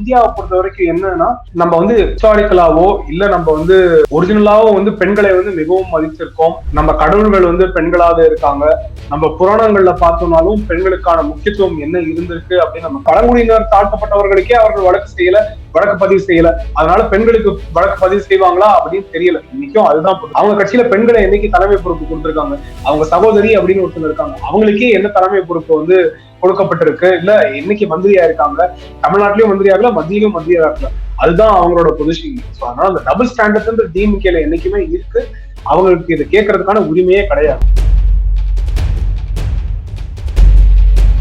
இந்தியாவை பொறுத்த வரைக்கும் என்னன்னா நம்ம வந்து ஹிஸ்டாரிக்கலாவோ இல்ல நம்ம வந்து ஒரிஜினலாவோ வந்து பெண்களை வந்து மிகவும் மதித்திருக்கோம் நம்ம கடவுள்கள் வந்து பெண்களாக இருக்காங்க. நம்ம புராணங்கள்ல பார்த்தோம்னாலும் பெண்களுக்கான முக்கியத்துவம் என்ன இருந்திருக்கு அப்படின்னு நம்ம பழங்குடியினர் தாழ்த்தப்பட்டவர்களுக்கே அவர்கள் வழக்கு செய்யல வழக்கு பதிவு செய்யல. அதனால பெண்களுக்கு வழக்கு பதிவு செய்வாங்களா அப்படின்னு தெரியல. இன்னைக்கும் அதுதான் அவங்க கட்சியில பெண்களை என்னைக்கு தலைமை பொறுப்பு கொடுத்துருக்காங்க? அவங்க சகோதரி அப்படின்னு ஒருத்தங்க இருக்காங்க. அவங்களுக்கே என்ன தலைமை பொறுப்பு வந்து கொடுக்கப்பட்டிருக்கு. இல்ல என்னைக்கு மந்திரியா இருக்காங்க தமிழ்நாட்டிலயும் மந்திரி ஆகல மத்தியிலும் மந்திரியா இருக்கல அதுதான் அவங்களோட பொசிஷன் ஸோ அதனால அந்த டபுள் ஸ்டாண்டர்ட் டிஎம்கேல என்னைக்குமே இருக்கு. அவங்களுக்கு இதை கேட்கறதுக்கான உரிமையே கிடையாது.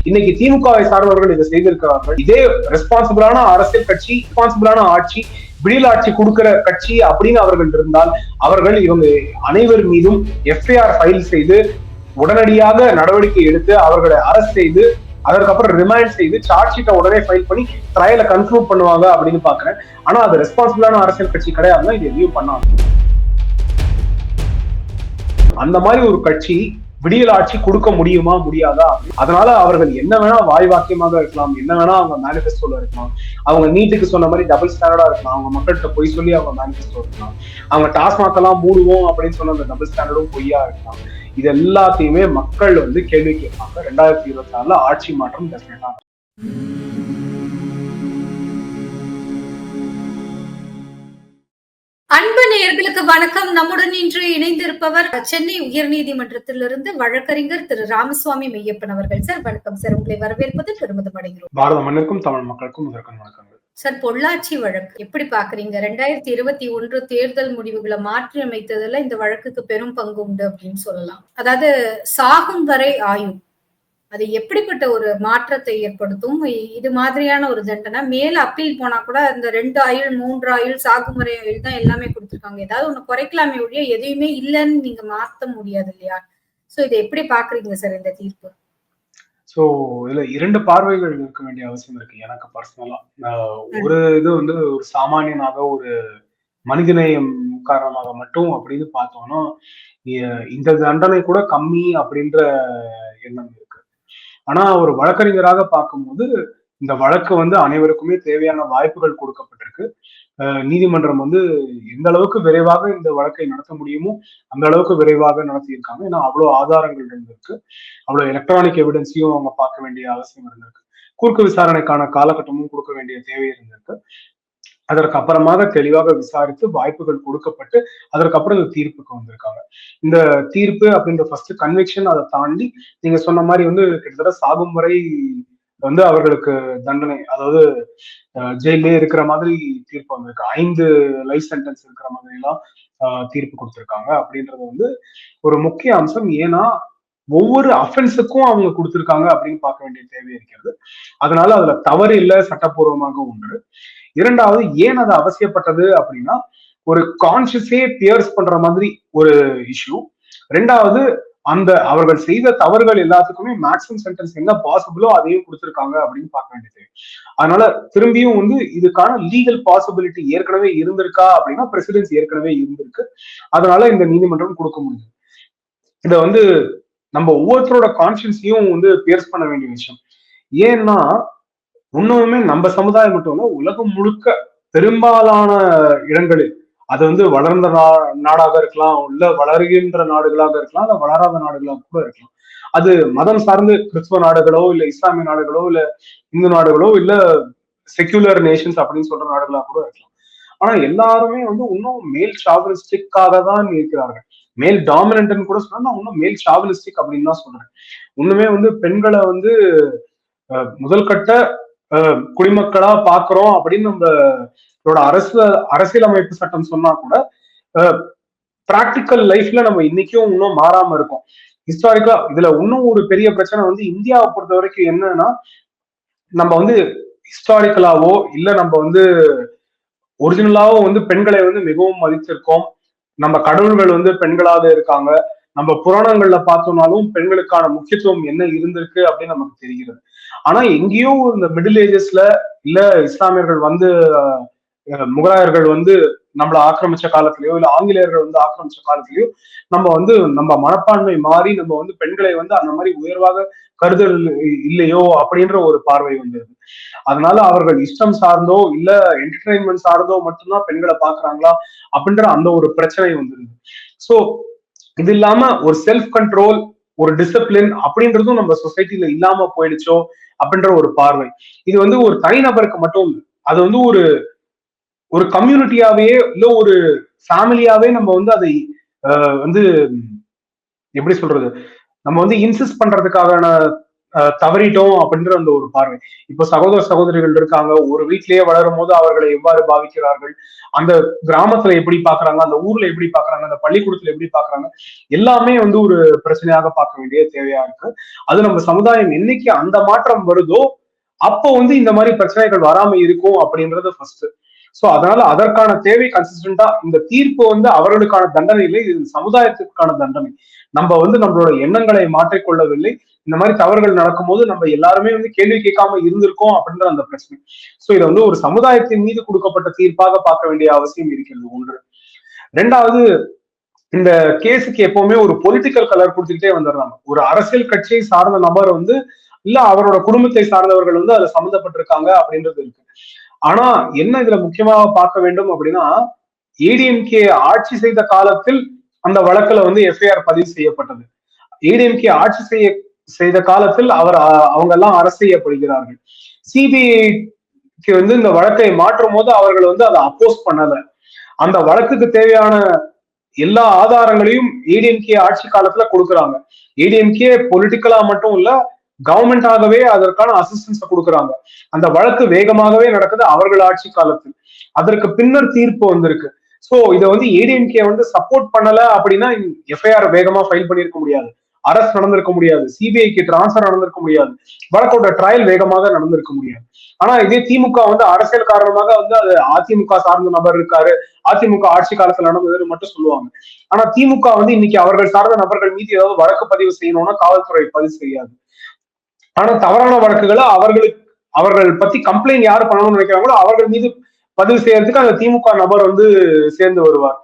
இன்னைக்கு திமுகவை சார்ந்தவர்கள் இதை செய்திருக்கிறார்கள். இதே ரெஸ்பான்சிபிளான அரசியல் கட்சி ரெஸ்பான்சிபிளான ஆட்சி விடியல் ஆட்சி கொடுக்கிற கட்சி அப்படின்னு அவர்கள் இருந்தால் அவர்கள் இவங்க அனைவர் மீதும் எஃப்ஐஆர் ஃபைல் செய்து உடனடியாக நடவடிக்கை எடுத்து அவர்களை அரசு செய்து அதற்கப்புறம் ரிமைண்ட் செய்து சார்ஜ் ஷீட்டை உடனே ஃபைல் பண்ணி ட்ரையலை கன்க்ளூட் பண்ணுவாங்க அப்படின்னு பாக்குறேன். ஆனா அது ரெஸ்பான்சிபிளான அரசியல் கட்சி கிடையாதுன்னா இது எதையும் பண்ணாங்க. அந்த மாதிரி ஒரு கட்சி விடியல் ஆட்சி கொடுக்க முடியுமா முடியாதா? அதனால அவர்கள் என்ன வேணா வாய் வாக்கியமாக இருக்கலாம் என்ன வேணா அவங்க மேனிஃபெஸ்டோல இருக்கலாம். அவங்க நீட்டுக்கு சொன்ன மாதிரி டபுள் ஸ்டாண்டர்டா இருக்கலாம். அவங்க மக்கள்கிட்ட பொய் சொல்லி அவங்க மேனிஃபெஸ்டோ இருக்கலாம். அவங்க டாஸ்மாக் எல்லாம் மூடுவோம் அப்படின்னு சொன்ன அந்த டபுள் ஸ்டாண்டர்டும் பொய்யா இருக்கலாம். இது எல்லாத்தையுமே மக்கள் வந்து கேள்வி கேட்பாங்க. ரெண்டாயிரத்தி இருபத்தி நாலுல ஆட்சி மாற்றம் டெஃபினட்டா அன்பு நேயர்களுக்கு வணக்கம். நம்முடன் இன்று இணைந்திருப்பவர் சென்னை உயர்நீதிமன்றத்திலிருந்து வழக்கறிஞர் திரு ராமசுவாமி மெய்யப்பன் அவர்கள். சார் வணக்கம். சார் உங்களை வரவேற்பது பெருமிதம் அடைகிறோம். பாரத மண்ணிற்கும் தமிழ் மக்களுக்கும் வணக்கங்கள். சார் பொள்ளாச்சி வழக்கு எப்படி பாக்குறீங்க ரெண்டாயிரத்தி இருபத்தி ஒன்று தேர்தல் முடிவுகளை மாற்றி அமைத்ததுல இந்த வழக்குக்கு பெரும் பங்கு உண்டு அப்படின்னு சொல்லலாம். அதாவது சாகும் வரை ஆயும். அது எப்படிப்பட்ட ஒரு மாற்றத்தை ஏற்படுத்தும்? இது மாதிரியான ஒரு தண்டனை. மேல அப்பீல் போனா கூட இந்த ரெண்டு ஆயுள் மூன்று ஆயுள் சாகுமுறை ஆயுள் தான் எல்லாமே கொடுத்திருக்காங்க. ஏதாவது ஒண்ணு குறைக்கலாமே ஒழிய எதையுமே இல்லைன்னு நீங்க மாத்த முடியாது இல்லையா? சோ இதை எப்படி பாக்குறீங்க சார் இந்த தீர்ப்பு? சோ இதுல இரண்டு பார்வைகள் இருக்க வேண்டிய அவசியம் இருக்கு எனக்கு பர்சனலா ஒரு இது வந்து ஒரு சாமானியனாக ஒரு மனிதநேயம் காரணமாக மட்டும் அப்படின்னு பார்த்தோம்னா இந்த தண்டனை கூட கம்மி அப்படின்ற எண்ணம் இருக்கு. ஆனா ஒரு வழக்கறிஞராக பார்க்கும்போது இந்த வழக்கு வந்து அனைவருக்குமே தேவையான வாய்ப்புகள் கொடுக்கப்பட்டிருக்கு. நீதிமன்றம் வந்து எந்த அளவுக்கு விரைவாக இந்த வழக்கை நடத்த முடியுமோ அந்த அளவுக்கு விரைவாக நடத்தியிருக்காங்க. ஏன்னா அவ்வளவு ஆதாரங்கள் இருந்திருக்கு. அவ்வளவு எலக்ட்ரானிக் எவிடன்ஸையும் அவங்க பார்க்க வேண்டிய அவசியம் இருந்திருக்கு. குறுக்கு விசாரணைக்கான காலகட்டமும் கொடுக்க வேண்டிய தேவை இருந்திருக்கு. அதற்கு அப்புறமாக தெளிவாக விசாரித்து வாய்ப்புகள் கொடுக்கப்பட்டு அதற்கப்புறம் இந்த தீர்ப்புக்கு வந்திருக்காங்க. இந்த தீர்ப்பு அப்படின்ற ஃபர்ஸ்ட் கன்விக்ஷன் அதை தாண்டி நீங்க சொன்ன மாதிரி வந்து கிட்டத்தட்ட சாகும் வரை வந்து அவர்களுக்கு தண்டனை அதாவது ஜெயிலே இருக்கிற மாதிரி தீர்ப்பு வந்திருக்கு. ஐந்து லைஃப் சென்டென்ஸ் இருக்கிற மாதிரி எல்லாம் தீர்ப்பு கொடுத்திருக்காங்க. அப்படின்றது வந்து ஒரு முக்கிய அம்சம். ஏன்னா ஒவ்வொரு அஃபென்ஸுக்கும் அவங்க கொடுத்திருக்காங்க அப்படின்னு பார்க்க வேண்டிய தேவை இருக்கிறது. அதனால அதுல தவறு இல்லை சட்டப்பூர்வமாக ஒன்று இரண்டாவது ஏன் அது அவசியப்பட்டது அப்படின்னா ஒரு கான்சியஸே பியர்ஸ் பண்ற மாதிரி ஒரு இஷ்யூ ரெண்டாவது அந்த அவர்கள் செய்த தவறுகள் எல்லாத்துக்குமே மேக்ஸிமம் சென்டென்ஸ் என்ன பாசிபிளோ அதையும் கொடுத்துருக்காங்க அப்படின்னு பார்க்க வேண்டியது. அதனால திரும்பியும் வந்து இதுக்கான லீகல் பாசிபிலிட்டி ஏற்கனவே இருந்திருக்கா அப்படின்னா பிரசிடென்ஸ் ஏற்கனவே இருந்திருக்கு. அதனால இந்த நீதிமன்றம் கொடுக்க முடியும் இதை வந்து நம்ம ஒவ்வொருத்தரோட கான்சியன்ஸையும் வந்து பேர்ஸ் பண்ண வேண்டிய விஷயம். ஏன்னா இன்னுமே நம்ம சமுதாயம் மட்டும் இல்ல உலகம் முழுக்க பெரும்பாலான இடங்களில் அது வந்து வளர்ந்த நா நாடாக இருக்கலாம் இல்ல வளர்கின்ற நாடுகளாக இருக்கலாம் இல்ல வளராத நாடுகளாக கூட இருக்கலாம். அது மதம் சார்ந்து கிறிஸ்துவ நாடுகளோ இல்ல இஸ்லாமிய நாடுகளோ இல்ல இந்து நாடுகளோ இல்ல செக்யூலர் நேஷன்ஸ் அப்படின்னு சொல்ற நாடுகளாக கூட இருக்கலாம். ஆனா எல்லாருமே வந்து இன்னும் மேல் ஷாவலிஸ்டிக்காக தான் இருக்கிறார்கள். மேல் டாமினன்ட்னு கூட சொன்னா நான் இன்னும் மேல் ஷாவலிஸ்டிக் அப்படின்னு தான் சொல்றேன். இன்னுமே வந்து பெண்களை வந்து முதல் கட்ட குடிமக்களா பாக்குறோம் அப்படின்னு நம்மளோட அரசு அரசியலமைப்பு சட்டம் சொன்னா கூட பிராக்டிக்கல் லைஃப்ல நம்ம இன்னைக்கும் இன்னும் மாறாம இருக்கோம். ஹிஸ்டாரிக்கா இதுல இன்னும் ஒரு பெரிய பிரச்சனை வந்து இந்தியாவை பொறுத்த வரைக்கும் என்னன்னா நம்ம வந்து ஹிஸ்டாரிக்கலாவோ இல்ல நம்ம வந்து ஒரிஜினலாவோ வந்து பெண்களை வந்து மிகவும் மதித்திருக்கோம். நம்ம கடவுள்கள் வந்து பெண்களாக இருக்காங்க. நம்ம புராணங்கள்ல பார்த்தோம்னாலும் பெண்களுக்கான முக்கியத்துவம் என்ன இருந்திருக்கு அப்படின்னு நமக்கு தெரிகிறது. ஆனா எங்கேயோ இந்த மிடில் ஏஜஸ்ல இல்ல இஸ்லாமியர்கள் வந்து முகலாயர்கள் வந்து நம்மள ஆக்கிரமிச்ச காலத்திலயோ இல்ல ஆங்கிலேயர்கள் வந்து ஆக்கிரமிச்ச காலத்திலயோ நம்ம வந்து நம்ம மனப்பான்மை மாறி நம்ம வந்து பெண்களை வந்து அந்த மாதிரி உயர்வாக கருதல் இல்லையோ அப்படின்ற ஒரு பார்வை வந்தது. அதனால அவர்கள் இஷ்டம் சார்ந்தோ இல்ல என்டர்டைன்மெண்ட் சார்ந்தோ மட்டும்தான் பெண்களை பாக்குறாங்களா அப்படின்ற அந்த ஒரு பிரச்சனை வந்துருது சோ இது இல்லாம ஒரு செல்ஃப் கண்ட்ரோல் ஒரு டிசிப்ளின் அப்படின்றதும் நம்ம சொசைட்டில இல்லாம போயிடுச்சோ அப்படின்ற ஒரு பார்வை. இது வந்து ஒரு தனிநபருக்கு மட்டும் இல்லை. அது வந்து ஒரு ஒரு கம்யூனிட்டியாவே இல்ல ஒரு ஃபேமிலியாவே நம்ம வந்து அதை வந்து எப்படி சொல்றது? நம்ம வந்து இன்சிஸ்ட் பண்றதுக்கான தவறிட்டோம் அப்படின்ற அந்த ஒரு பார்வை. இப்போ சகோதர சகோதரிகள் இருக்காங்க. ஒரு வீட்டிலேயே வளரும் போது அவர்களை எவ்வாறு பாவிக்கிறார்கள்? அந்த கிராமத்துல எப்படி பாக்குறாங்க? அந்த ஊர்ல எப்படி பாக்குறாங்க? அந்த பள்ளிக்கூடத்துல எப்படி பாக்குறாங்க? எல்லாமே வந்து ஒரு பிரச்சனையாக பார்க்க வேண்டிய தேவையா இருக்கு. அது நம்ம சமுதாயம் என்னைக்கு அந்த மாற்றம் வருதோ அப்போ வந்து இந்த மாதிரி பிரச்சனைகள் வராம இருக்கும் அப்படின்றது ஃபர்ஸ்ட் சோ அதனால அதற்கான தேவை கன்சிஸ்டண்டா இந்த தீர்ப்பு வந்து அவர்களுக்கான தண்டனை இல்லை இது சமுதாயத்திற்கான தண்டனை. நம்ம வந்து நம்மளோட எண்ணங்களை மாற்றிக்கொள்ளவில்லை. இந்த மாதிரி தவறுகள் நடக்கும்போது நம்ம எல்லாருமே வந்து கேள்வி கேட்காம இருந்திருக்கோம் அப்படின்ற அந்த பிரச்சனை. சோ இதை வந்து ஒரு சமுதாயத்தின் மீது கொடுக்கப்பட்ட தீர்ப்பாக பார்க்க வேண்டிய அவசியம் இருக்கிறது. ஒன்று. ரெண்டாவது இந்த கேஸுக்கு எப்பவுமே ஒரு பொலிட்டிக்கல் கலர் கொடுத்துக்கிட்டே வந்துடுறாங்க. ஒரு அரசியல் கட்சியை சார்ந்த நபர் வந்து இல்ல அவரோட குடும்பத்தை சார்ந்தவர்கள் வந்து அதுல சம்மந்தப்பட்டிருக்காங்க அப்படின்றது இருக்கு. ஆனா என்ன இதுல முக்கியமாக பார்க்க வேண்டும் அப்படின்னா ஏடிஎம்கே ஆட்சி செய்த காலத்தில் அந்த வழக்குல வந்து எஃப்ஐஆர் பதிவு செய்யப்பட்டது. ஏடிஎம்கே ஆட்சி செய்ய செய்த காலத்தில் அவர் அவங்க எல்லாம் அரசு செய்யப்படுகிறார்கள். சிபிஐக்கு வந்து இந்த வழக்கை மாற்றும் போது அவர்கள் வந்து அதை அப்போஸ் பண்ணல. அந்த வழக்குக்கு தேவையான எல்லா ஆதாரங்களையும் ஏடிஎம்கே ஆட்சி காலத்துல கொடுக்குறாங்க. ஏடிஎம்கே பொலிட்டிக்கலா மட்டும் இல்ல கவர்மெண்டாகவே அதற்கான அசிஸ்டன்ஸ் கொடுக்குறாங்க. அந்த வழக்கு வேகமாகவே நடக்குது அவர்கள் ஆட்சி காலத்தில். அதற்கு பின்னர் தீர்ப்பு வந்திருக்கு. சோ இதை வந்து ஏடிஎம்கே வந்து சப்போர்ட் பண்ணல அப்படின்னா எஃப்ஐஆர் வேகமா ஃபைல் பண்ணிருக்க முடியாது. அரசு நடந்திருக்க முடியாது. சிபிஐக்கு டிரான்ஸ்பர் நடந்திருக்க முடியாது. வழக்கோட ட்ரையல் வேகமாக நடந்திருக்க முடியாது. ஆனா இதே திமுக வந்து அரசியல் காரணமாக வந்து அது அதிமுக சார்ந்த நபர் இருக்காரு. அதிமுக ஆட்சி காலத்துல நடந்ததுன்னு மட்டும் சொல்லுவாங்க. ஆனா திமுக வந்து இன்னைக்கு அவர்கள் சார்ந்த நபர்கள் மீது ஏதாவது வழக்கு பதிவு செய்யணும்னா காவல்துறை பதிவு செய்யாது. ஆனா தவறான வழக்குகளை அவர்களுக்கு அவர்கள் பத்தி கம்ப்ளைண்ட் யாரு பண்ணணும்னு நினைக்கிறாங்களோ அவர்கள் மீது பதிவு செய்யறதுக்கு அந்த திமுக நபர் வந்து சேர்ந்து வருவார்.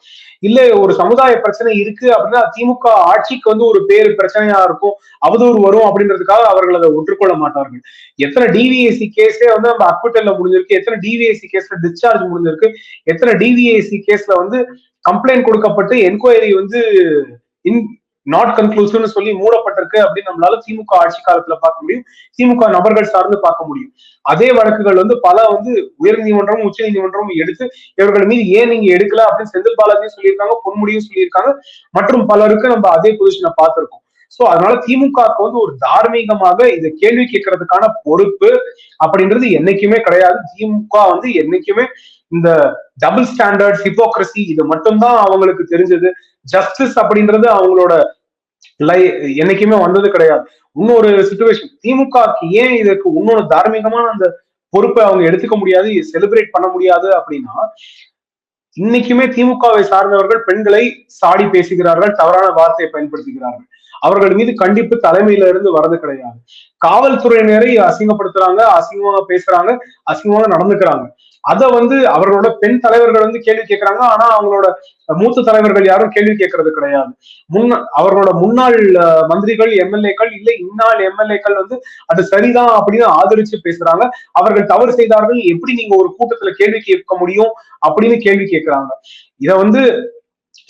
இல்ல ஒரு சமுதாய பிரச்சனை இருக்கு அப்படின்னா திமுக ஆட்சிக்கு வந்து ஒரு பேர் பிரச்சனையா இருக்கும் அவதூறு வரும் அப்படின்றதுக்காக அவர்கள் அதை ஒற்றுக்கொள்ள மாட்டார்கள். எத்தனை டிவிஎஸ்சி கேஸே வந்து நம்ம அக்விட்டல்ல முடிஞ்சிருக்கு எத்தனை டிவிஎஸ்சி கேஸ்ல டிஸ்சார்ஜ் முடிஞ்சிருக்கு எத்தனை டிவிஎஸ்சி கேஸ்ல வந்து கம்ப்ளைண்ட் கொடுக்கப்பட்டு என்கொயரி வந்து இன் நாட் கன்க்ளூசிவ்னு சொல்லி மூடப்பட்டிருக்கு அப்படின்னு நம்மளால திமுக ஆட்சி காலத்துல பார்க்க முடியும். திமுக நபர்கள் சார்ந்து பார்க்க முடியும். அதே வழக்குகள் வந்து பல வந்து உயர் நீதிமன்றமும் உச்ச நீதிமன்றமும் எடுத்து இவர்கள் மீது ஏன் நீங்க எடுக்கல அப்படின்னு செந்தில் பாலாஜியும் சொல்லியிருக்காங்க பொன்முடியும் சொல்லியிருக்காங்க. மற்றும் பலருக்கு நம்ம அதே பொசிஷனை பார்த்திருக்கோம். சோ அதனால திமுகவுக்கு வந்து ஒரு தார்மீகமாக இதை கேள்வி கேட்கறதுக்கான பொறுப்பு அப்படின்றது என்னைக்குமே கிடையாது. திமுக வந்து என்னைக்குமே இந்த டபுள் ஸ்டாண்டர்ட் ஹிப்போக்ரசி இது மட்டும்தான் அவங்களுக்கு தெரிஞ்சது. ஜஸ்டிஸ் அப்படின்றது அவங்களோட லை என்னைக்குமே வந்தது கிடையாது. இன்னொரு சுச்சுவேஷன் திமுகக்கு ஏன் இதுக்கு இன்னொரு தார்மீகமான அந்த பொறுப்பை அவங்க எடுத்துக்க முடியாது செலிப்ரேட் பண்ண முடியாது அப்படின்னா இன்னைக்குமே திமுகவை சார்ந்தவர்கள் பெண்களை சாடி பேசுகிறார்கள் தவறான வார்த்தையை பயன்படுத்துகிறார்கள். அவர்கள் மீது கண்டிப்பு தலைமையில இருந்து வரது கிடையாது. காவல்துறையினரை அசிங்கப்படுத்துறாங்க அசிங்கமாக பேசுறாங்க அசிங்கமாக நடந்துக்கிறாங்க. அதை வந்து அவர்களோட பெண் தலைவர்கள் வந்து கேள்வி கேட்கறாங்க ஆனா அவங்களோட மூத்த தலைவர்கள் யாரும் கேள்வி கேட்கறது கிடையாது. முன்ன அவர்களோட முன்னாள் மந்திரிகள் எம்எல்ஏக்கள் இல்ல இந்நாள் எம்எல்ஏக்கள் வந்து அது சரிதான் அப்படின்னு ஆதரிச்சு பேசுறாங்க. அவர்கள் தவறு செய்தார்கள். எப்படி நீங்க ஒரு கூட்டத்துல கேள்வி கேட்க முடியும் அப்படின்னு கேள்வி கேட்கிறாங்க இத வந்து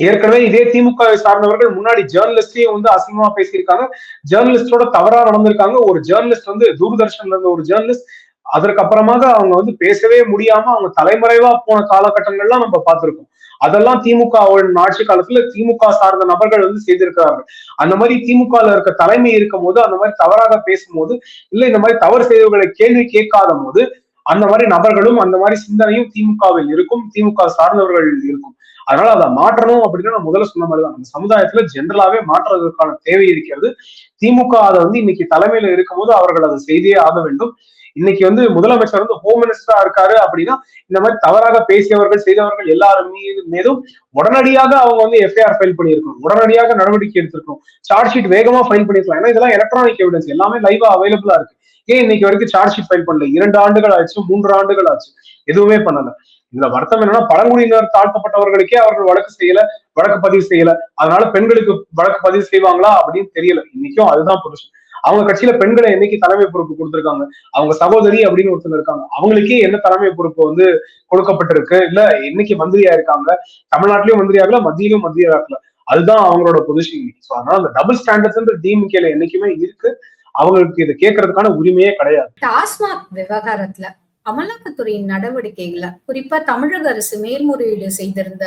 ஏற்கனவே இதே திமுக சார்ந்தவர்கள் முன்னாடி ஜேர்னலிஸ்டையும் வந்து அசிங்கமா பேசியிருக்காங்க. ஜேர்னலிஸ்டோட தவறா நடந்திருக்காங்க. ஒரு ஜேர்னலிஸ்ட் வந்து தூர்தர்ஷன்ல இருந்த ஒரு ஜேர்னலிஸ்ட் அதற்கப்புறமாக அவங்க வந்து பேசவே முடியாம அவங்க தலைமறைவா போன காலகட்டங்கள்லாம் நம்ம பார்த்திருக்கோம். அதெல்லாம் திமுக ஆட்சி காலத்துல திமுக சார்ந்த நபர்கள் வந்து செய்திருக்கிறார்கள். அந்த மாதிரி திமுகல இருக்க தலைமை இருக்கும் போது அந்த மாதிரி தவறாக பேசும்போது இல்ல இந்த மாதிரி தவறு செய்தவர்களை கேள்வி கேட்காத போது அந்த மாதிரி நபர்களும் அந்த மாதிரி சிந்தனையும் திமுகவில் இருக்கும் திமுக சார்ந்தவர்கள் இருக்கும். அதனால அதை மாற்றணும் அப்படின்னு நான் முதல்ல சொன்ன மாதிரி தான். அந்த சமுதாயத்துல ஜென்ரலாவே மாற்றுறதுக்கான தேவை இருக்கிறது. திமுக அதை வந்து இன்னைக்கு தலைமையில இருக்கும்போது அவர்கள் அதை செய்தே ஆக வேண்டும். இன்னைக்கு வந்து முதலமைச்சர் வந்து ஹோம் மினிஸ்டரா இருக்காரு அப்படின்னா இந்த மாதிரி தவறாக பேசியவர்கள் செய்தவர்கள் எல்லாரும் மீதும் உடனடியாக அவங்க வந்து எஃப்ஐஆர் ஃபைல் பண்ணியிருக்கணும். உடனடியாக நடவடிக்கை எடுத்திருக்கணும். சார்ஜ் ஷீட் வேகமா ஃபைல் பண்ணிருக்கலாம் ஏன்னா இதெல்லாம் எலக்ட்ரானிக் எவிடன்ஸ் எல்லாமே லைவா அவைலபிளா இருக்கு. ஏன் இன்னைக்கு வரைக்கும் சார்ஜ் ஷீட் ஃபைல் பண்ணல? இரண்டு ஆண்டுகள் ஆச்சு மூன்று ஆண்டுகள் ஆச்சு. எதுவுமே பண்ணல. இதுல வருத்தம் என்னன்னா பழங்குடியினர் தாழ்த்தப்பட்டவர்களுக்கே அவர்கள் வழக்கு செய்யல வழக்கு பதிவு செய்யல. அதனால பெண்களுக்கு வழக்கு பதிவு செய்வாங்களா அப்படின்னு தெரியல. இன்னைக்கும் அதுதான் புதுசு. அவங்க கட்சியில பெண்களை என்னைக்கு தலைமை பொறுப்பு கொடுத்திருக்காங்க? அவங்க சகோதரி அப்படின்னு ஒருத்தங்க இருக்காங்க. அவங்களுக்கே என்ன தலைமை பொறுப்பு வந்து கொடுக்கப்பட்டிருக்கு? இல்ல என்னைக்கு மந்திரியா இருக்காங்க? தமிழ்நாட்டிலயும் மந்திரியாகல மத்தியிலும் மந்திரியாகல அதுதான் அவங்களோட பொசிஷன் ஸோ அதனால அந்த டபுள் ஸ்டாண்டர்ட்ஸ் டிஎம்கேல என்னைக்குமே இருக்கு. அவங்களுக்கு இதை கேட்கறதுக்கான உரிமையே கிடையாது. டாஸ்மாக் விவகாரத்துல அமலாக்கத்துறையின் நடவடிக்கைகளை குறிப்பா தமிழக அரசு மேல்முறையீடு செய்திருந்த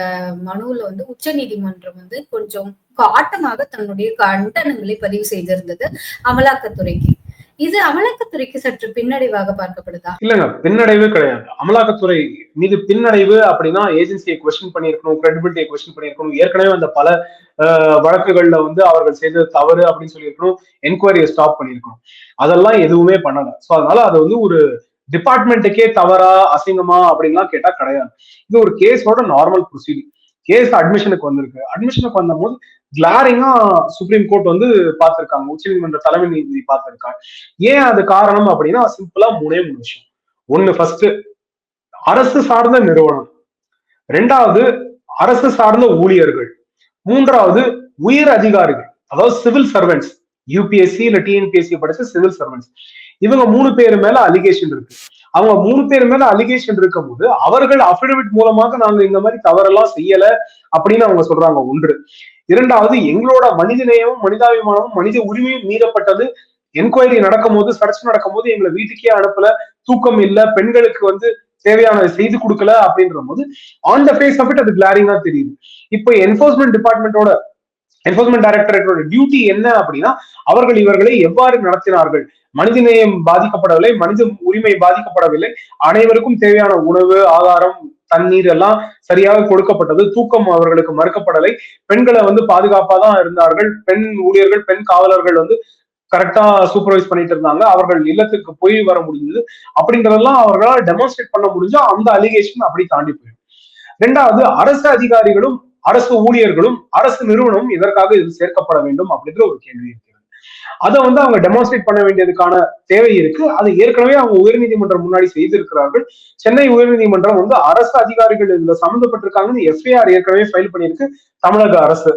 மனுவில் வந்து உச்ச நீதிமன்றம் வந்து கொஞ்சம் காட்டமாக தன்னுடைய கண்டனங்களை பதிவு செய்திருந்தது அமலாக்கத்துறைக்கு. இது அமலாக்கத்துறைக்கு சற்று பின்னடைவாக பார்க்கப்படுதா? இல்லங்க பின்னடைவு கிடையாது. அமலாக்கத்துறை மீது பின்னடைவு அப்படின்னா ஏஜென்சியை கொஸ்டின் பண்ணியிருக்கணும் கிரெடிபிலிட்டியை கொஸ்டின் பண்ணியிருக்கணும். ஏற்கனவே அந்த பல வழக்குகள்ல வந்து அவர்கள் செய்தது தவறு அப்படின்னு சொல்லியிருக்கணும். என்கொயரியை ஸ்டாப் பண்ணியிருக்கணும். அதெல்லாம் எதுவுமே பண்ணல. ஸோ அதனால அது வந்து ஒரு டிபார்ட்மெண்ட்டுக்கே தவறா அசிங்கமா அப்படின்லாம் கேட்டா கிடையாது. இது ஒரு கேஸோட நார்மல் ப்ரொசீடிங் கேஸ் அட்மிஷனுக்கு வந்திருக்கு. அட்மிஷனுக்கு வந்த போது கிளாரிங்கா சுப்ரீம் கோர்ட் வந்து பார்த்திருக்காங்க. உச்ச நீதிமன்ற தலைமை நீதிபதி பார்த்திருக்காங்க. ஏன் அது காரணம் அப்படின்னா சிம்பிளா மூணே மூணு விஷயம். ஒண்ணு ஃபர்ஸ்ட் அரசு சார்ந்த நிறுவனம். ரெண்டாவது அரசு சார்ந்த ஊழியர்கள். மூன்றாவது உயர் அதிகாரிகள். அதாவது சிவில் சர்வெண்ட்ஸ் யூபிஎஸ்சி இல்ல டிஎன்பிஎஸ்சி படிச்ச சிவில் சர்வெண்ட்ஸ் இவங்க மூணு பேர் மேல அலிகேஷன் இருக்கு. அவங்க மூணு பேர் மேல அலிகேஷன் இருக்கும் போது அவர்கள் அபிடவிட் மூலமாக நாங்க இந்த மாதிரி தவறெல்லாம் செய்யல அப்படின்னு அவங்க சொல்றாங்க. ஒன்று. இரண்டாவது எங்களோட மனித நேயமும் மனிதாபிமானமும் மனித உரிமையும் மீறப்பட்டது. என்கொயரி நடக்கும் போது சர்ச் நடக்கும் போது எங்களை வீட்டுக்கே அனுப்பல. தூக்கம் இல்ல. பெண்களுக்கு வந்து தேவையான செய்து கொடுக்கல அப்படின்ற போது on the face of it அது கிளாரிங்கா தெரியுது. இப்போ என்போர்ஸ்மெண்ட் டிபார்ட்மெண்டோட என்போர்ஸ்மெண்ட் டைரக்டரேட்டோட டியூட்டி என்ன அப்படின்னா அவர்கள் இவர்களை எவ்வாறு நடத்தினார்கள்? மனிதநேயம் பாதிக்கப்படவில்லை மனித உரிமை பாதிக்கப்படவில்லை. அனைவருக்கும் தேவையான உணவு ஆதாரம் தண்ணீர் எல்லாம் சரியாக கொடுக்கப்பட்டது. தூக்கம் அவர்களுக்கு மறுக்கப்படலை. பெண்களை வந்து பாதுகாப்பா தான் இருந்தார்கள். பெண் ஊழியர்கள் பெண் காவலர்கள் வந்து கரெக்டா சூப்பர்வைஸ் பண்ணிட்டு இருந்தாங்க. அவர்கள் இல்லத்துக்கு போய் வர முடிஞ்சது. அப்படின்றதெல்லாம் அவர்களால் டெமான்ஸ்ட்ரேட் பண்ண முடிஞ்சா அந்த அலிகேஷன் அப்படி தாண்டி போயிடும். ரெண்டாவது அரசு அதிகாரிகளும் அரசு ஊழியர்களும் அரசு நிறுவனமும் இதற்காக இது சேர்க்கப்பட வேண்டும் அப்படின்ற ஒரு கேள்வி இருக்கிறது. அதை வந்து அவங்க டெமான்ஸ்ட்ரேட் பண்ண வேண்டியதுக்கான தேவை இருக்கு. அது ஏற்கனவே அவங்க உயர்நீதிமன்றம் முன்னாடி செய்திருக்கிறார்கள். சென்னை உயர்நீதிமன்றம் வந்து அரசு அதிகாரிகள் இதுல சம்மந்தப்பட்டிருக்காங்கன்னு எஃப்ஐஆர் ஏற்கனவே ஃபைல் பண்ணியிருக்கு. தமிழக அரசு.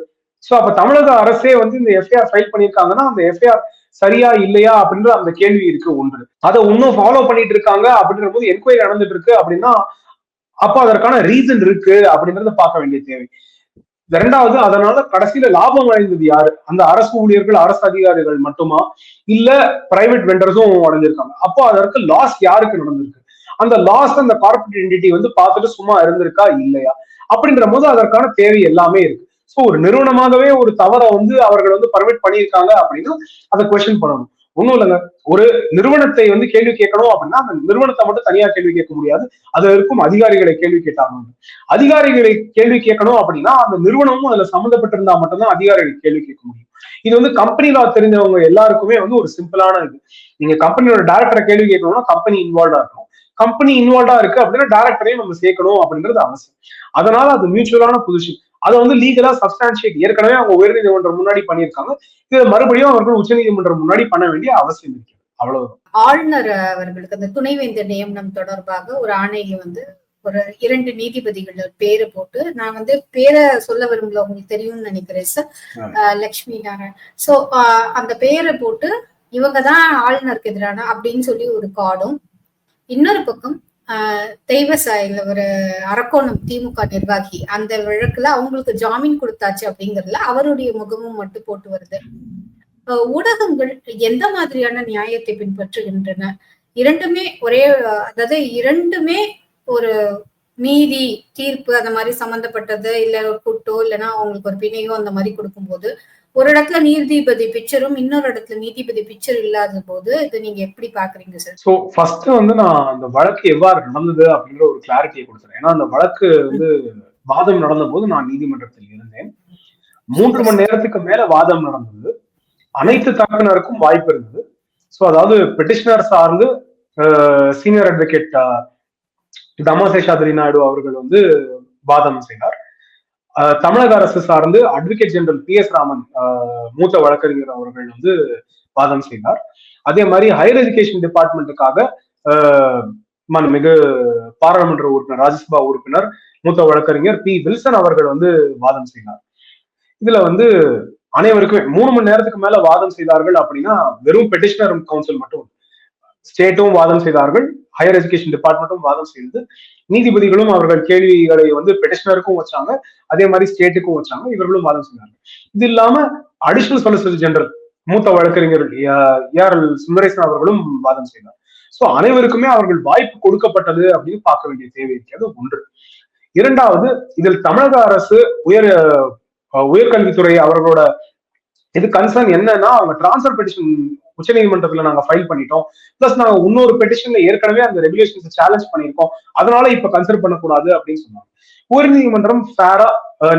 சோ அப்ப தமிழக அரசே வந்து இந்த எஃப்ஐஆர் ஃபைல் பண்ணியிருக்காங்கன்னா அந்த எஃப்ஐஆர் சரியா இல்லையா அப்படின்ற அந்த கேள்வி இருக்கு ஒன்று. அதை இன்னும் ஃபாலோ பண்ணிட்டு இருக்காங்க அப்படின்ற போது என்கொயரி நடந்துட்டு இருக்கு அப்படின்னா அப்ப அதற்கான ரீசன் இருக்கு அப்படின்றத பார்க்க வேண்டிய தேவை. இரண்டாவது அதனால கடைசியில லாபம் அடைந்தது யாரு? அந்த அரசு ஊழியர்கள் அரசு அதிகாரிகள் மட்டுமா? இல்ல பிரைவேட் வெண்டர்ஸும் அடைஞ்சிருக்காங்க. அப்போ அதற்கு லாஸ் யாருக்கு நடந்திருக்கு? அந்த லாஸ் அந்த கார்பரேட் என்டிட்டி வந்து பார்த்துட்டு சும்மா இருந்திருக்கா? இல்லையா? அப்படின்ற போது அதற்கான தேவை எல்லாமே இருக்கு. ஸோ ஒரு நிறுவனமாகவே ஒரு தவறை வந்து அவர்கள் வந்து பர்மிட் பண்ணியிருக்காங்க அப்படின்னா அதை கொஸ்டின் பண்ணணும். ஒண்ணும் இல்லைங்க. ஒரு நிறுவனத்தை வந்து கேள்வி கேட்கணும் அப்படின்னா அந்த நிறுவனத்தை மட்டும் தனியா கேள்வி கேட்க முடியாது. அதுல இருக்கும் அதிகாரிகளை கேள்வி கேட்டாங்க அதிகாரிகளை கேள்வி கேட்கணும் அப்படின்னா அந்த நிறுவனமும் அதுல சம்மந்தப்பட்டிருந்தா மட்டும்தான் அதிகாரிகள் கேள்வி கேட்க முடியும். இது வந்து கம்பெனி லா தெரிஞ்சவங்க எல்லாருக்குமே வந்து ஒரு சிம்பிளான இது. நீங்க கம்பெனியோட டேரக்டரை கேள்வி கேட்கணும்னா கம்பெனி இன்வால்வா இருக்கும் கம்பெனி இன்வால்வா இருக்கு அப்படின்னா டேரக்டரையும் நம்ம சேர்க்கணும் அப்படின்றது அவசியம். அதனால அது மியூச்சுவலான பொசிஷன் அதை வந்து லீகலா சப்ஸ்டான்சியேட் ஏற்கனவே அவங்க உயர்நீதிமன்றம் முன்னாடி பண்ணியிருக்காங்க. இதை மறுபடியும் அவர்கள் உச்சநீதிமன்றம் முன்னாடி பண்ண வேண்டிய அவசியம் இருக்கு. அவ்வளவுதான். ஆளுநர் அவர்களுக்கு அந்த துணைவேந்தர் நியமனம் தொடர்பாக ஒரு ஆணையை வந்து ஒரு இரண்டு நீதிபதிகள் பேரு போட்டு நான் வந்து பேரை சொல்ல விரும்பல உங்களுக்கு தெரியும்னு நினைக்கிறேன் சார் லட்சுமி நாராயண். சோ அந்த பேரை போட்டு இவங்க தான் ஆளுநருக்கு எதிரான அப்படின்னு சொல்லி ஒரு கார்டும் இன்னொரு பக்கம் தெய்வ சாயில் ஒரு அரக்கோணம் திமுக நிர்வாகி அந்த வழக்குல அவங்களுக்கு ஜாமீன் கொடுத்தாச்சு அப்படிங்கறதுல அவருடைய முகமும் மட்டும் போட்டு வருது. ஊடகங்கள் எந்த மாதிரியான நியாயத்தை பின்பற்றுகின்றன? இரண்டுமே ஒரே அதாவது இரண்டுமே ஒரு நீதி தீர்ப்பு அந்த மாதிரி சம்பந்தப்பட்டது இல்ல ஒரு குட்டோ இல்லைன்னா அவங்களுக்கு ஒரு பிணையோ அந்த மாதிரி கொடுக்கும்போது ஒரு இடத்துல நீதிபதி பிக்சரும் இன்னொரு இடத்துல நீதிபதி பிக்சர் இல்லாத போது இது நீங்க எப்படி பாக்குறீங்க சார்? சோ ஃபர்ஸ்ட் வந்து நான் அந்த வழக்கு எவ்வாறு நடந்தது அப்படிங்கிற ஒரு கிளாரிட்டியை கொடுத்துறேன். ஏன்னா அந்த வழக்கு வந்து வாதம் நடந்த போது நான் நீதிமன்றத்தில் இருந்தேன். மூன்று மணி நேரத்துக்கு மேல வாதம் நடந்தது. அனைத்து தரப்பினருக்கும் வாய்ப்பு இருந்தது. ஸோ அதாவது பெட்டிஷனர் சார்ந்து சீனியர் அட்வொகேட் தமாசேஷாதிரி நாயுடு அவர்கள் வந்து வாதம் செய்தார். தமிழக அரசு சார்ந்து advocate general P S Raman மூத்த வழக்கறிஞர் அவர்கள் வந்து வாதம் செய்தார். அதே மாதிரி ஹையர் எஜுகேஷன் டிபார்ட்மெண்ட்டுக்காக மிகு பாராளுமன்ற உறுப்பினர் ராஜ்யசபா உறுப்பினர் மூத்த வழக்கறிஞர் பி வில்சன் அவர்கள் வந்து வாதம் செய்தார். இதுல வந்து அனைவருக்குமே மூணு மணி நேரத்துக்கு மேல வாதம் செய்தார்கள் அப்படின்னா வெறும் பெட்டிஷனர் கவுன்சில் மட்டும் ஸ்டேட்டும் வாதம் செய்தார்கள் ஹையர் எஜுகேஷன் டிபார்ட்மெண்ட்டும் வாதம் செய்தது நீதிபதிகளும் அவர்கள் கேள்விகளை வந்து பெட்டிஷனருக்கும் வச்சாங்க அதே மாதிரி ஸ்டேட்டுக்கும் வச்சாங்க இவர்களும் வாதம் செய்தாங்க இது இல்லாம அடிஷனல் சொலிசிட்டர் ஜெனரல் மூத்த வழக்கறிஞர் ஏஆர் சுந்தரேசன் அவர்களும் வாதம் செய்தார். சோ அனைவருக்குமே அவர்கள் வாய்ப்பு கொடுக்கப்பட்டது அப்படின்னு பார்க்க வேண்டிய தேவை இருக்கிறது. ஒன்று. இரண்டாவது இதில் தமிழக அரசு உயர் உயர்கல்வித்துறை அவர்களோட இது கன்சர்ன் என்னன்னா அவங்க டிரான்ஸ்பர் பெட்டிஷன் உச்சநீதிமன்றத்துல நாங்க ஃபைல் பண்ணிட்டோம். பிளஸ் நாங்க இன்னொரு பெட்டிஷன்ல ஏற்கனவே அந்த ரெகுலேஷன்ஸ் சேலஞ்ச் பண்ணியிருக்கோம். அதனால இப்ப கன்சிடர் பண்ணக்கூடாது அப்படின்னு சொன்னாங்க. உயர் நீதிமன்றம் ஃபேரா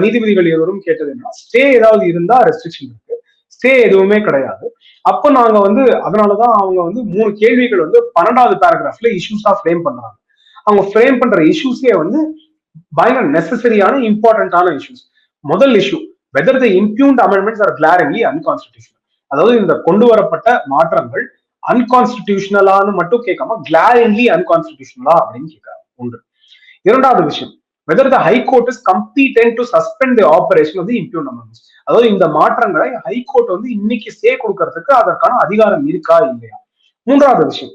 நீதிபதிகள் இருவரும் கேட்டது என்னன்னா ஸ்டே ஏதாவது இருந்தா ரெஸ்ட்ரிக்ஷன் இருக்கு. ஸ்டே எதுவுமே கிடையாது. அப்போ நாங்க வந்து அதனாலதான் அவங்க வந்து மூணு கேள்விகள் வந்து பன்னெண்டாவது பேராகிராஃப்ல இஷ்யூஸா ஃப்ரேம் பண்றாங்க. அவங்க ஃப்ரேம் பண்ற இஷ்யூஸே வந்து பயங்கர நெசசரியான இம்பார்ட்டன்டான இஷ்யூஸ் முதல் issue whether the impugned amendments are glaringly unconstitutional அதாவது இந்த கொண்டு வரப்பட்ட மாற்றங்கள் அன்கான்ஸ்டிடியூஷனலான்னு மட்டும் கேட்காம கிளாரிங்லி அன்கான்ஸ்டிடியூஷனலா அப்படின்னு கேட்கறாங்க. ஒன்று. இரண்டாவது விஷயம் whether the high court is competent to suspend the operation of the அதாவது இந்த மாற்றங்களை ஹைகோர்ட் வந்து இன்னைக்கு ஸ்டே கொடுக்கறதுக்கு அதற்கான அதிகாரம் இருக்கா இல்லையா? மூன்றாவது விஷயம்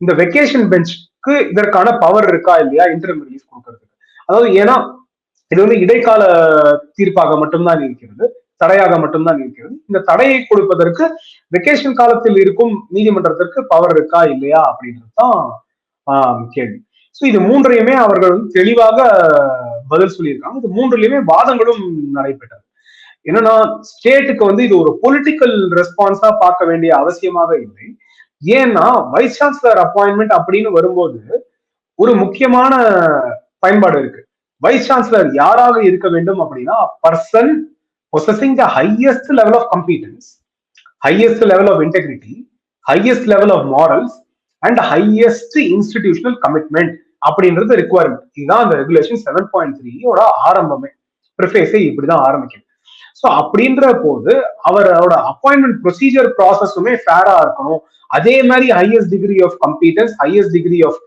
இந்த வெக்கேஷன் பெஞ்சுக்கு இதற்கான பவர் இருக்கா இல்லையா? இன்டர்ம் ரிலீஸ் கொடுக்கறதுக்கு. அதாவது ஏன்னா இது வந்து இடைக்கால தீர்ப்பாக மட்டும்தான் இருக்கிறது. தடையாக மட்டும்தான் இருக்கிறது. இந்த தடையை கொடுப்பதற்கு வெக்கேஷன் காலத்தில் இருக்கும் நீதிமன்றத்திற்கு பவர் இருக்கா இல்லையா அப்படின்றது தான் கேள்வி. ஸோ இது மூன்றையுமே அவர்கள் வந்து தெளிவாக பதில் சொல்லியிருக்காங்க. இது மூன்றுலையுமே வாதங்களும் நடைபெற்றது. என்னன்னா ஸ்டேட்டுக்கு வந்து இது ஒரு பொலிட்டிக்கல் ரெஸ்பான்ஸா பார்க்க வேண்டிய அவசியமாக இல்லை. ஏன்னா வைஸ் சான்சலர் அப்பாயின்மெண்ட் அப்படின்னு வரும்போது ஒரு முக்கியமான பயன்பாடு இருக்கு. வைஸ் சான்சலர் யாராக இருக்க வேண்டும் அப்படின்னா person possessing the highest level of competence highest level of integrity highest level of morals and highest institutional commitment அப்படின்றது ரிக்குவயர்மெண்ட் இதுதான் அந்த ரெகுலேஷன் செவன் பாயிண்ட் த்ரீயோட ஆரம்பமே. ப்ரிஃபேஸே இப்படிதான் ஆரம்பிக்கும் ஸோ அப்படின்ற போது அவரோட அப்பாயின்மெண்ட் ப்ரொசீஜர் ப்ராசஸுமே ஃபேரா இருக்கணும். அதே மாதிரி highest degree of competence highest degree of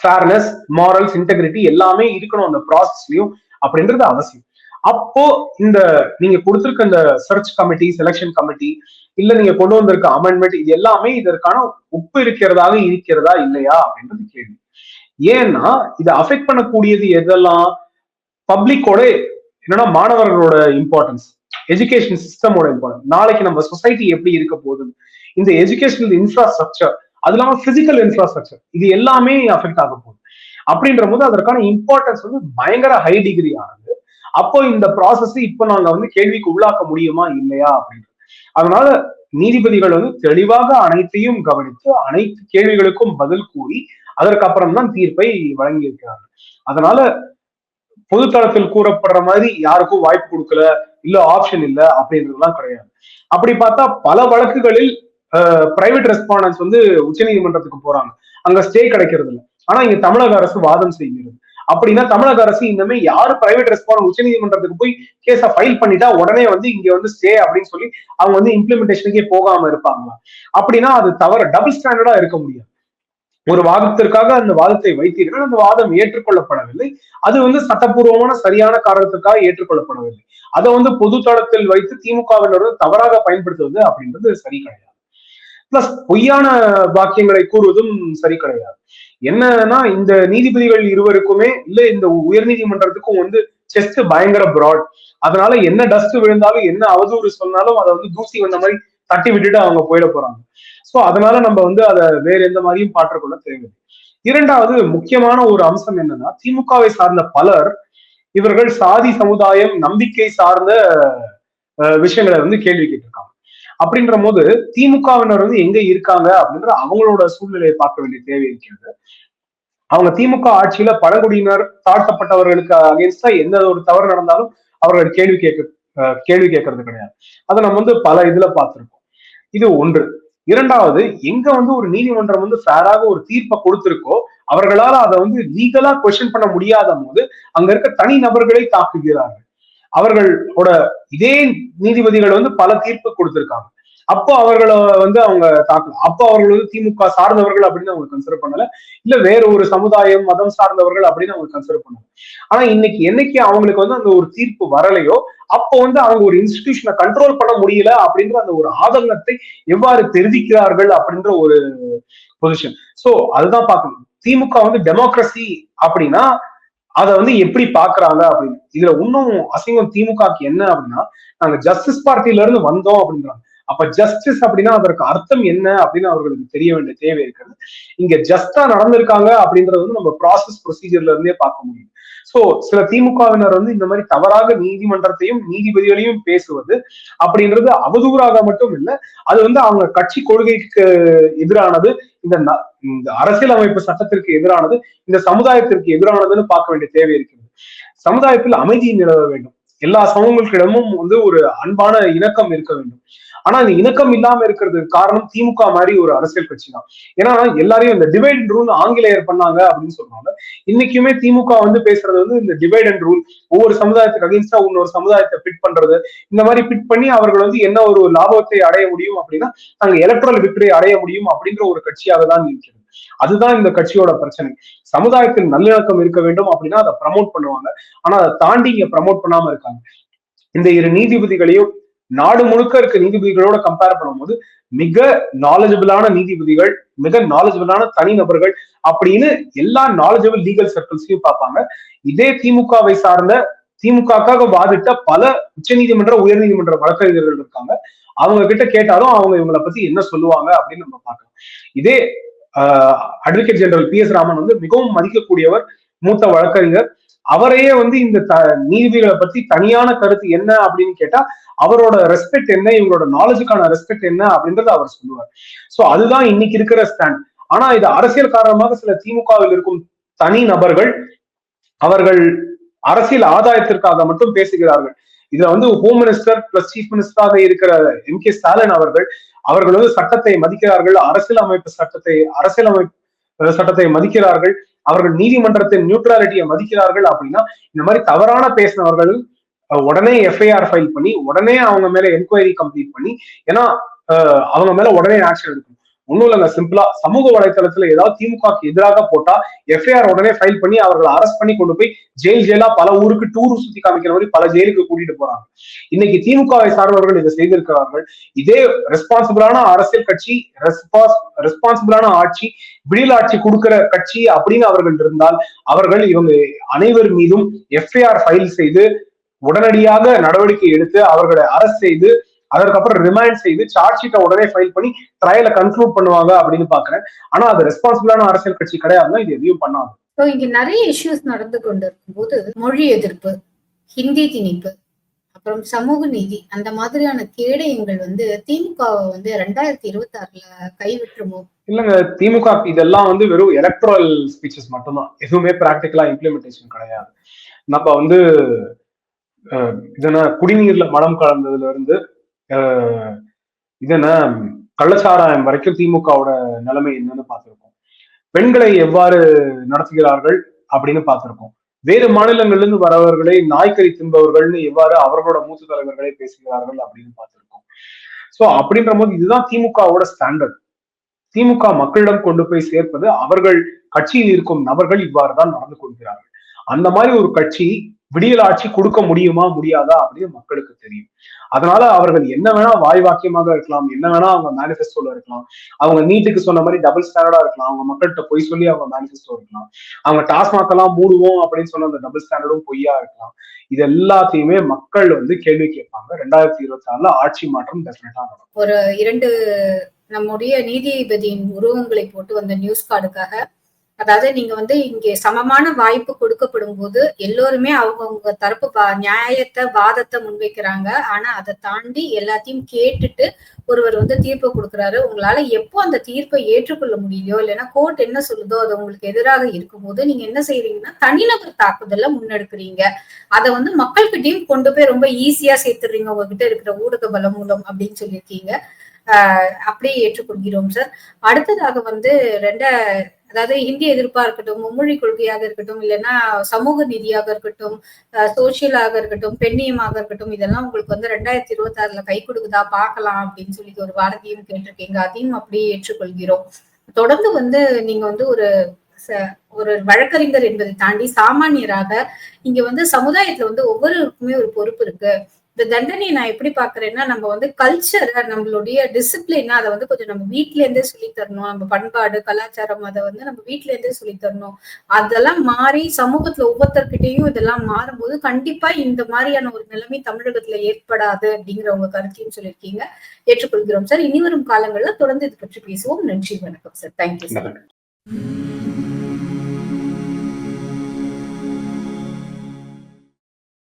fairness morals integrity எல்லாமே இருக்கணும் அந்த ப்ராசஸ்லயும் அப்படின்றது அவசியம். அப்போ இந்த நீங்க கொடுத்திருக்க இந்த சர்ச் கமிட்டி செலெக்ஷன் கமிட்டி இல்ல நீங்க கொண்டு வந்திருக்க அமெண்ட்மெண்ட் இது எல்லாமே இதற்கான உப்பு இருக்கிறதாக இருக்கிறதா இல்லையா அப்படின்றது கேள்வி. ஏன்னா இதை அஃபெக்ட் பண்ணக்கூடியது எதெல்லாம்? பப்ளிக்கோட என்னன்னா மாணவர்களோட இம்பார்ட்டன்ஸ் எஜுகேஷன் சிஸ்டமோட இம்பார்ட்டன்ஸ் நாளைக்கு நம்ம சொசைட்டி எப்படி இருக்க போகுது? இந்த எஜுகேஷனல் இன்ஃப்ராஸ்ட்ரக்சர் அது இல்லாம பிசிக்கல் இன்ஃப்ராஸ்ட்ரக்சர் இது எல்லாமே அஃபெக்ட் ஆக போகுது. அப்படின்ற போது அதற்கான இம்பார்ட்டன்ஸ் வந்து பயங்கர ஹை டிகிரி ஆனது. அப்போ இந்த ப்ராசஸ் இப்ப நாங்க வந்து கேள்விக்கு உள்ளாக்க முடியுமா இல்லையா அப்படின்றது. அதனால நீதிபதிகள் வந்து தெளிவாக அனைத்தையும் கவனித்து அனைத்து கேள்விகளுக்கும் பதில் கூறி அதற்கப்புறம் தான் தீர்ப்பை வழங்கியிருக்கிறார்கள். அதனால பொதுத்தளத்தில் கூறப்படுற மாதிரி யாருக்கும் வாய்ப்பு கொடுக்கல இல்ல ஆப்ஷன் இல்ல அப்படின்றதுலாம் கிடையாது. அப்படி பார்த்தா பல வழக்குகளில் பிரைவேட் ரெஸ்பாண்டன்ஸ் வந்து உச்சநீதிமன்றத்துக்கு போறாங்க. அங்க ஸ்டே கிடைக்கிறது இல்லை ஆனா இங்க தமிழக அரசு வாதம் செய்கிறது. அப்படின்னா தமிழக அரசு இனிமே யாரு பிரைவேட் ரெஸ்பான்ஸ் உச்ச நீதிமன்றத்துக்கு போய் கேஸ ஃபைல் பண்ணிட்டா உடனே வந்து இங்க வந்து ஸ்டே அப்படின்னு சொல்லி அவங்க வந்து இம்ப்ளிமெண்டேஷனுக்கே போகாம இருப்பாங்களா? அப்படின்னா அது தவறு. டபுள் ஸ்டாண்டர்டா இருக்க முடியாது. ஒரு வாதத்திற்காக அந்த வாதத்தை வைத்தீர்கள் அந்த வாதம் ஏற்றுக்கொள்ளப்படவில்லை. அது வந்து சட்டப்பூர்வமான சரியான காரணத்துக்காக ஏற்றுக்கொள்ளப்படவில்லை. அதை வந்து பொது தளத்தில் வைத்து திமுகவினர் தவறாக பயன்படுத்துவது அப்படின்றது சரி கிடையாது. பிளஸ் பொய்யான வாக்கியங்களை கூறுவதும் சரி கிடையாது. என்னன்னா இந்த நீதிபதிகள் இருவருக்குமே இல்ல இந்த உயர் நீதிமன்றத்துக்கும் வந்து செஸ்ட் பயங்கர பிராட் அதனால என்ன டஸ்ட் விழுந்தாலும் என்ன அவதூறு சொன்னாலும் அதை வந்து தூசி வந்த மாதிரி தட்டி விட்டுட்டு அவங்க போயிட போறாங்க. சோ அதனால நம்ம வந்து அதை வேற எந்த மாதிரியும் பாற்றுக்கொள்ள தேவையில்லை. இரண்டாவது முக்கியமான ஒரு அம்சம் என்னன்னா திமுகவை சார்ந்த பலர் இவர்கள் சாதி சமுதாயம் நம்பிக்கை சார்ந்த விஷயங்களை வந்து கேள்வி கேட்டிருக்காங்க. அப்படின்ற போது திமுகவினர் வந்து எங்க இருக்காங்க அப்படின்ற அவங்களோட சூழ்நிலையை பார்க்க வேண்டிய தேவை இருக்கிறது. அவங்க திமுக ஆட்சியில பழங்குடியினர் தாழ்த்தப்பட்டவர்களுக்கு அகேன்ஸ்டா எந்த ஒரு தவறு நடந்தாலும் அவர்கள் கேள்வி கேட்க கேள்வி கேட்கறது கிடையாது. அதை நம்ம வந்து பல இதுல பார்த்திருக்கோம். இது ஒன்று. இரண்டாவது எங்க வந்து ஒரு நீதிமன்றம் வந்து ஃபேராக ஒரு தீர்ப்பை கொடுத்திருக்கோ அவர்களால் அதை வந்து லீகலா கொஸ்டின் பண்ண முடியாத போது அங்க இருக்க தனி நபர்களை தாக்குகிறார்கள். அவர்களோட இதே நீதிபதிகள் வந்து பல தீர்ப்பு கொடுத்திருக்காங்க. அப்போ அவர்களை வந்து அவங்க தாக்கல. அப்போ அவர்கள் வந்து திமுக சார்ந்தவர்கள் அப்படின்னு அவங்க கன்சிடர் பண்ணல. இல்ல வேற ஒரு சமுதாயம் மதம் சார்ந்தவர்கள் அப்படின்னு அவங்க கன்சிடர் பண்ணல. ஆனா இன்னைக்கு என்னைக்கு அவங்களுக்கு வந்து அந்த ஒரு தீர்ப்பு வரலையோ அப்போ வந்து அவங்க ஒரு இன்ஸ்டிடியூஷனை கண்ட்ரோல் பண்ண முடியல அப்படின்ற அந்த ஒரு ஆதங்கத்தை எவ்வாறு தெரிவிக்கிறார்கள் அப்படின்ற ஒரு பொசிஷன் சோ அதுதான் பார்க்கணும். திமுக வந்து டெமோக்ரஸி அப்படின்னா அதை வந்து எப்படி பாக்குறாங்க அப்படின்னு. இதுல இன்னும் அசிங்கம் திமுகக்கு என்ன அப்படின்னா நாங்க ஜஸ்டிஸ் பார்ட்டில இருந்து வந்தோம் அப்படின்றாங்க. அப்ப ஜஸ்டிஸ் அப்படின்னா அதற்கு அர்த்தம் என்ன அப்படின்னு அவர்களுக்கு தெரிய வேண்டிய தேவை இருக்கிறது. இங்க ஜஸ்டா நடந்திருக்காங்க அப்படின்றது வந்து நம்ம ப்ராசஸ் ப்ரொசீஜர்ல இருந்தே பார்க்க முடியும். சோ சில திமுகவினர் வந்து இந்த மாதிரி தவறாக நீதிமன்றத்தையும் நீதிபதிகளையும் பேசுவது அப்படின்றது அவதூறாக மட்டும் இல்ல அது வந்து அவங்க கட்சி கொள்கைக்கு எதிரானது இந்த இந்த அரசியலமைப்பு சட்டத்திற்கு எதிரானது இந்த சமுதாயத்திற்கு எதிரானதுன்னு பார்க்க வேண்டிய தேவை இருக்கிறது. சமுதாயத்தில் அமைதி நிலவ வேண்டும். எல்லா சமூகங்களுக்கிடமும் வந்து ஒரு அன்பான இணக்கம் இருக்க வேண்டும். ஆனா இந்த இணக்கம் இல்லாம இருக்கிறதுக்கு காரணம் திமுக மாதிரி ஒரு அரசியல் கட்சி தான் ஏன்னா எல்லாரையும் இந்த டிவைட் அண்ட் ரூல் ஆங்கிலேயர் பண்ணாங்க அப்படின்னு சொல்றாங்க. இன்னைக்குமே திமுக வந்து பேசுறது வந்து இந்த டிவைட் அண்ட் ரூல் ஒவ்வொரு சமுதாயத்துக்கு அகேன்ஸ்டா இன்னொரு சமுதாயத்தை பிட் பண்றது. இந்த மாதிரி பிட் பண்ணி அவர்கள் வந்து என்ன ஒரு லாபத்தை அடைய முடியும் அப்படின்னா நாங்க எலக்ட்ரல் விக்டரி அடைய முடியும் அப்படின்ற ஒரு கட்சியாக தான் இருக்கிறது. அதுதான் இந்த கட்சியோட பிரச்சனை. சமுதாயத்தில் நல்லிணக்கம் இருக்க வேண்டும் அப்படின்னா அதை ப்ரமோட் பண்ணுவாங்க. ஆனா அதை தாண்டி இங்க ப்ரமோட் பண்ணாம இருக்காங்க. இந்த இரு நீதிபதிகளையும் நாடு முழுக்க இருக்க நீதிபதிகளோட கம்பேர் பண்ணும்போது மிக நாலேஜபிளான நீதிபதிகள் மிக நாலேஜபிளான தனிநபர்கள் அப்படின்னு எல்லா நாலேஜபிள் லீகல் சர்க்கிள்ஸையும் பார்ப்பாங்க. இதே திமுகவை சார்ந்த திமுகக்காக வாதிட்ட பல உச்ச நீதிமன்ற உயர் நீதிமன்ற வழக்கறிஞர்கள் இருக்காங்க. அவங்க கிட்ட கேட்டாலும் அவங்க இவங்களை பத்தி என்ன சொல்லுவாங்க அப்படின்னு நம்ம பார்க்கலாம். இதே advocate general P S Raman வந்து மிகவும் மதிக்கக்கூடியவர் மூத்த வழக்கறிஞர். அவரையே வந்து இந்த த நீதிபதிகளை பத்தி தனியான கருத்து என்ன அப்படின்னு கேட்டா அவரோட ரெஸ்பெக்ட் என்ன இவங்களோட நாலேஜுக்கான ரெஸ்பெக்ட் என்ன அப்படின்றத அவர் சொல்லுவார். சோ அதுதான் இன்னைக்கு இருக்கிற ஸ்டாண்ட் ஆனா இது அரசியல் காரணமாக சில திமுகவில் இருக்கும் தனி நபர்கள் அவர்கள் அரசியல் ஆதாயத்திற்காக மட்டும் பேசுகிறார்கள். இதுல வந்து ஹோம் மினிஸ்டர் பிளஸ் சீஃப் மினிஸ்டராக இருக்கிற எம் கே ஸ்டாலின் அவர்கள் அவர்கள் வந்து சட்டத்தை மதிக்கிறார்கள் அரசியல் அமைப்பு சட்டத்தை அரசியலமைப்பு சட்டத்தை மதிக்கிறார்கள். அவர்கள் நீதிமன்றத்தின் நியூட்ராலிட்டியை மதிக்கிறார்கள் அப்படின்னா இந்த மாதிரி தவறான பேசினவர்கள் உடனே எஃப்ஐஆர் ஃபைல் பண்ணி உடனே அவங்க மேல என்கொயரி கம்ப்ளீட் பண்ணி ஏன்னா அவங்க மேல உடனே ஆக்ஷன் எடுக்கணும். ஒண்ணும் இல்லைங்க. சிம்பிளா சமூக வலைதளத்துல ஏதாவது திமுகக்கு எதிராக போட்டா எஃப்ஐஆர் உடனே ஃபைல் பண்ணி அவர்களை அரெஸ்ட் பண்ணி கொண்டு போய் ஜெயில் ஜெயிலா பல ஊருக்கு டூர் சுத்தி காமிக்கிற மாதிரி பல ஜெயிலுக்கு கூட்டிட்டு போறாங்க. இன்னைக்கு திமுகவை சார்ந்தவர்கள் இதை செய்திருக்கிறார்கள். இதே ரெஸ்பான்சிபிளான அரசியல் கட்சி ரெஸ்பான்ஸ் ரெஸ்பான்சிபிளான ஆட்சி விடியல் ஆட்சி கொடுக்கிற கட்சி அப்படின்னு அவர்கள் இருந்தால் அவர்கள் இவங்க அனைவர் மீதும் எஃப்ஐஆர் ஃபைல் செய்து உடனடியாக நடவடிக்கை எடுத்து அவர்களை அரெஸ்ட் செய்து அதற்கப்புறம் ரிமைண்ட் செய்து சார்ஜ் ஷீட்டை உடனே ஃபைல் பண்ணி ட்ரையலை கன்க்ளூட் பண்ணுவாங்க அப்படின்னு பாக்குறேன். ஆனா அது ரெஸ்பான்சிபிளான அரசியல் கட்சி கிடையாதுன்னா இது எதையும் பண்ணாது. ஸோ இங்க நிறைய இஷ்யூஸ் நடந்து கொண்டிருக்கும் போது மொழி எதிர்ப்பு ஹிந்தி திணிப்பு அப்புறம் சமூக நீதி அந்த மாதிரியான கேடயங்கள் வந்து திமுகவை வந்து ரெண்டாயிரத்தி இருபத்தி ஆறுல கைவிட்டுருமோ? இல்லங்க திமுக இதெல்லாம் வந்து வெறும் எலக்ட்ரல் ஸ்பீச்சஸ் மட்டும்தான். எதுவுமே பிராக்டிக்கலா இம்ப்ளிமெண்டேஷன் கிடையாது. நம்ம வந்து இதென்ன குடிநீர்ல மனம் கலந்ததுல இருந்து இதென்ன கள்ளச்சாராயம் வரைக்கும் திமுகவோட நிலைமை என்னன்னு பார்த்திருக்கோம். பெண்களை எவ்வாறு நடத்துகிறார்கள் அப்படின்னு பார்த்திருக்கோம். வேறு மாநிலங்கள்ல இருந்து வரவர்களை நாய்க்கறி தின்பவர்கள்னு எவ்வாறு அவர்களோட மூத்த தலைவர்களை பேசுகிறார்கள் அப்படின்னு பார்த்திருக்கோம். சோ அப்படின்ற போது இதுதான் திமுகவோட ஸ்டாண்டர்ட் திமுக மக்களிடம் கொண்டு போய் சேர்ப்பது அவர்கள் கட்சியில் இருக்கும் நபர்கள் இவ்வாறு தான் நடந்து கொள்கிறார்கள். அந்த மாதிரி ஒரு கட்சி விடியல் ஆட்சி கொடுக்க முடியுமா முடியாதா அப்படின்னு மக்களுக்கு தெரியும். அதனால அவர்கள் என்ன வேணா வாய் வாக்கியமாக இருக்கலாம் என்ன வேணா அவங்க மேனிஃபெஸ்டோல இருக்கலாம். அவங்க நீட்டுக்கு சொன்ன மாதிரி டபுள் ஸ்டாண்டர்டா இருக்கலாம். அவங்க மக்கள்கிட்ட பொய் சொல்லி அவங்க மேனிஃபெஸ்டோ இருக்கலாம். அவங்க டாஸ்மாக் எல்லாம் மூடுவோம் அப்படின்னு சொன்ன அந்த டபுள் ஸ்டாண்டர்டும் பொய்யா இருக்கலாம். இது எல்லாத்தையுமே மக்கள் வந்து கேள்வி கேட்பாங்க. ரெண்டாயிரத்தி இருபத்தி ஆறுல ஆட்சி மாற்றம் டெஃபினட்டா நடக்கும். ஒரு இரண்டு நம்முடைய நீதிபதியின் உருவங்களை போட்டு வந்த நியூஸ் கார்டுக்காக அதாவது நீங்க வந்து இங்கே சமமான வாய்ப்பு கொடுக்கப்படும் போது எல்லோருமே அவங்கவுங்க தரப்பு நியாயத்தை வாதத்தை முன்வைக்கிறாங்க. ஆனா அதை தாண்டி எல்லாத்தையும் கேட்டுட்டு ஒருவர் வந்து தீர்ப்பு கொடுக்குறாரு. உங்களால எப்போ அந்த தீர்ப்பை ஏற்றுக்கொள்ள முடியலையோ இல்லைன்னா கோர்ட் என்ன சொல்லுதோ அது உங்களுக்கு எதிராக இருக்கும்போது நீங்க என்ன செய்யறீங்கன்னா தனிநபர் தாக்குதல முன்னெடுக்கிறீங்க. அதை வந்து மக்கள்கிட்டயும் கொண்டு போய் ரொம்ப ஈஸியா சேர்த்துடுறீங்க உங்ககிட்ட இருக்கிற ஊடக பலம் மூலம் அப்படின்னு சொல்லியிருக்கீங்க. அப்படியே ஏற்றுக்கொள்கிறோம் சார் அடுத்ததாக வந்து ரெண்ட அதாவது ஹிந்தி எதிர்ப்பா இருக்கட்டும் மும்மொழி கொள்கையாக இருக்கட்டும் இல்லைன்னா சமூக நிதியாக இருக்கட்டும் சோசியலாக இருக்கட்டும் பெண்ணியமாக இருக்கட்டும் இதெல்லாம் உங்களுக்கு வந்து ரெண்டாயிரத்தி இருபத்தி ஆறுல கை கொடுக்குதா? பார்க்கலாம் அப்படின்னு சொல்லி ஒரு வார்த்தையும் கேட்டிருக்கீங்க. அதையும் அப்படியே ஏற்றுக்கொள்கிறோம். தொடர்ந்து வந்து நீங்க வந்து ஒரு ஒரு வழக்கறிஞர் என்பதை தாண்டி சாமானியராக இங்க வந்து சமுதாயத்துல வந்து ஒவ்வொருவருக்குமே ஒரு பொறுப்பு இருக்கு. இந்த தண்டனையை நான் எப்படி பாக்குறேன்னா நம்ம வந்து கல்ச்சரை நம்மளுடைய டிசிப்ளினா அதை வந்து கொஞ்சம் நம்ம வீட்ல இருந்தே சொல்லி தரணும். நம்ம பண்பாடு கலாச்சாரம் அதை வந்து நம்ம வீட்ல இருந்தே சொல்லி தரணும். அதெல்லாம் மாறி சமூகத்துல ஒவ்வொருத்தர்கிட்டயும் இதெல்லாம் மாறும்போது கண்டிப்பா இந்த மாதிரியான ஒரு நிலைமை தமிழகத்துல ஏற்படாது அப்படிங்கிற உங்க கருத்தையும் சொல்லியிருக்கீங்க. ஏற்றுக்கொள்கிறோம் சார். இனி வரும் காலங்கள்ல தொடர்ந்து இது பற்றி பேசுவோம். நன்றி வணக்கம் சார். Thank you sir